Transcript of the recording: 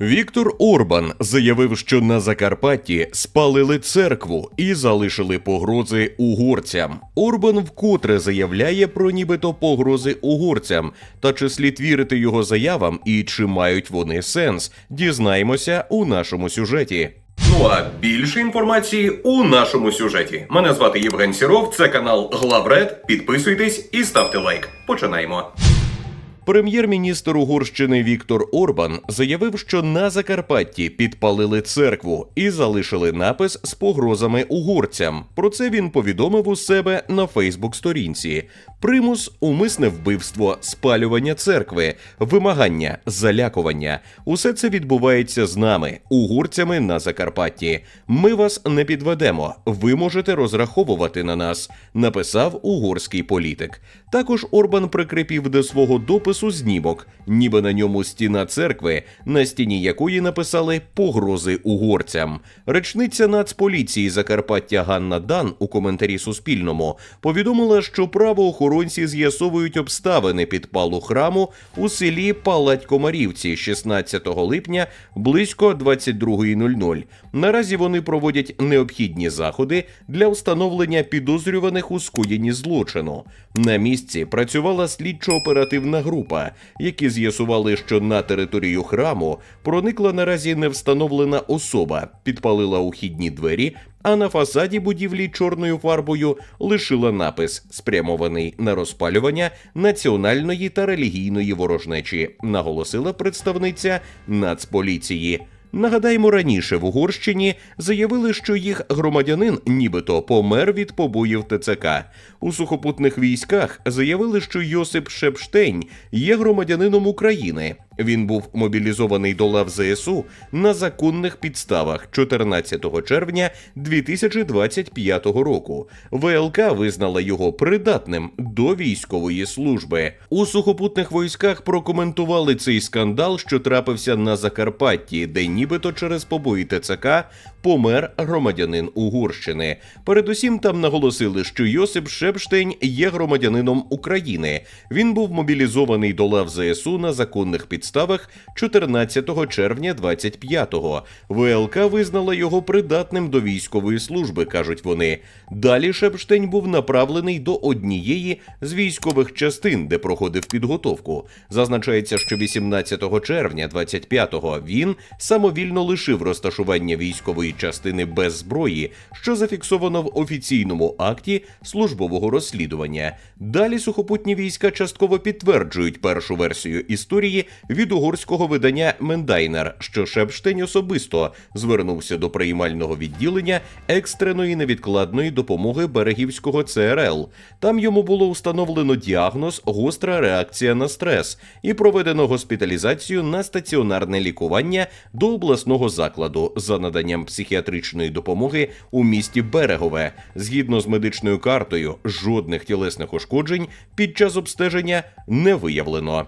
Віктор Орбан заявив, що на Закарпатті спалили церкву і залишили погрози угорцям. Орбан вкотре заявляє про нібито погрози угорцям. Та чи слід вірити його заявам і чи мають вони сенс? Дізнаємося у нашому сюжеті. Ну а більше інформації у нашому сюжеті. Мене звати Євген Сіров. Це канал Главред. Підписуйтесь і ставте лайк. Починаємо. Прем'єр-міністр Угорщини Віктор Орбан заявив, що на Закарпатті підпалили церкву і залишили напис з погрозами угорцям. Про це він повідомив у себе на Фейсбук-сторінці. Примус, умисне вбивство, спалювання церкви, вимагання, залякування. Усе це відбувається з нами, угорцями на Закарпатті. Ми вас не підведемо. Ви можете розраховувати на нас, написав угорський політик. Також Орбан прикріпів до свого допису знімок, ніби на ньому стіна церкви, на стіні якої написали погрози угорцям. Речниця Нацполіції Закарпаття Ганна Дан у коментарі Суспільному повідомила, що правоохоронці з'ясовують обставини підпалу храму у селі Палать-Комарівці 16 липня близько 22.00. Наразі вони проводять необхідні заходи для встановлення підозрюваних у скоєнні злочину. На місці працювала слідчо-оперативна група, які з'ясували, що на територію храму проникла наразі невстановлена особа, підпалила ухідні двері. А на фасаді будівлі чорною фарбою лишила напис, спрямований на розпалювання національної та релігійної ворожнечі, наголосила представниця Нацполіції. Нагадаємо, раніше в Угорщині заявили, що їх громадянин нібито помер від побоїв ТЦК. У сухопутних військах заявили, що Йосип Шепштейн є громадянином України. Він був мобілізований до лав ЗСУ на законних підставах 14 червня 2025 року. ВЛК визнала його придатним до військової служби. У сухопутних військах прокоментували цей скандал, що трапився на Закарпатті, де нібито через побої ТЦК помер громадянин Угорщини. Передусім там наголосили, що Йосип Шепштейн є громадянином України. Він був мобілізований до лав ЗСУ на законних підставах 14 червня 25-го. ВЛК визнала його придатним до військової служби, кажуть вони. Далі Шепштейн був направлений до однієї з військових частин, де проходив підготовку. Зазначається, що 18 червня 25-го він самовільно лишив розташування військової частини без зброї, що зафіксовано в офіційному акті службового розслідування. Далі сухопутні війська частково підтверджують першу версію історії від угорського видання Мендайнер, що Шепштейн особисто звернувся до приймального відділення екстреної невідкладної допомоги берегівського ЦРЛ. Там йому було встановлено діагноз гостра реакція на стрес і проведено госпіталізацію на стаціонарне лікування до обласного закладу за наданням психіатричної допомоги у місті Берегове. Згідно з медичною картою, жодних тілесних ушкоджень під час обстеження не виявлено.